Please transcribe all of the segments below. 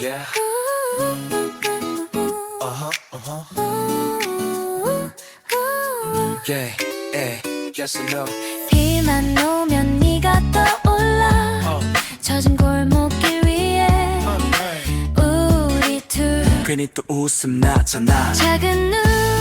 Yeah. Uh-huh, uh-huh. Yeah, yeah, yes or no. 비만 오면 네가 떠올라. Uh. 젖은 골목길 위에 uh, right. 우리 둘. 괜히 또 웃음 나잖아. 작은 눈.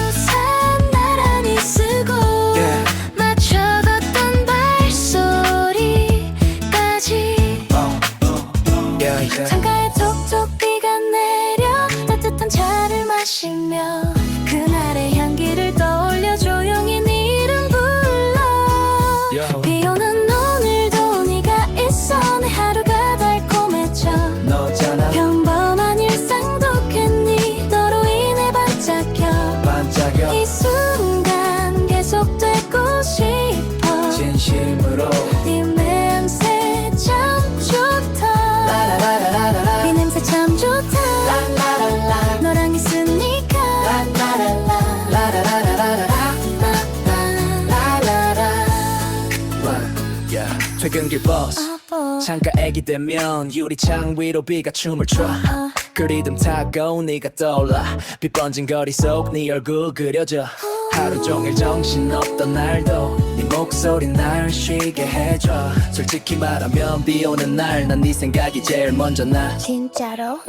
퇴근길 버스 아, 뭐. 창가 애기 되면 유리창 위로 비가 춤을 춰. 아. 그리듬 타고 네가 떠올라. 빛 번진 거리 속 네 얼굴 그려져. 하루 종일 정신없던 날도 네 목소리 날 쉬게 해줘. 솔직히 말하면 비 오는 날 난 네 생각이 제일 먼저 나. 진짜로?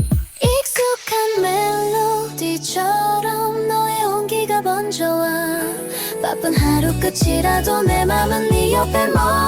익숙한 멜로디처럼 너의 온기가 번져와. 바쁜 하루 끝이라도 내 맘은 네 옆에 멀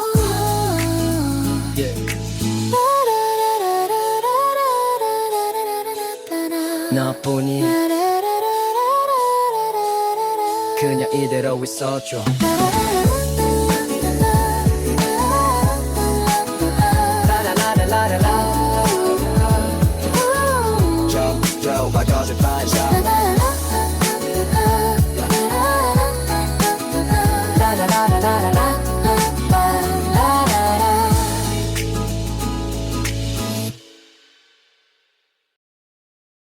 예. 나뿐이 그냥 이대로 있어줘.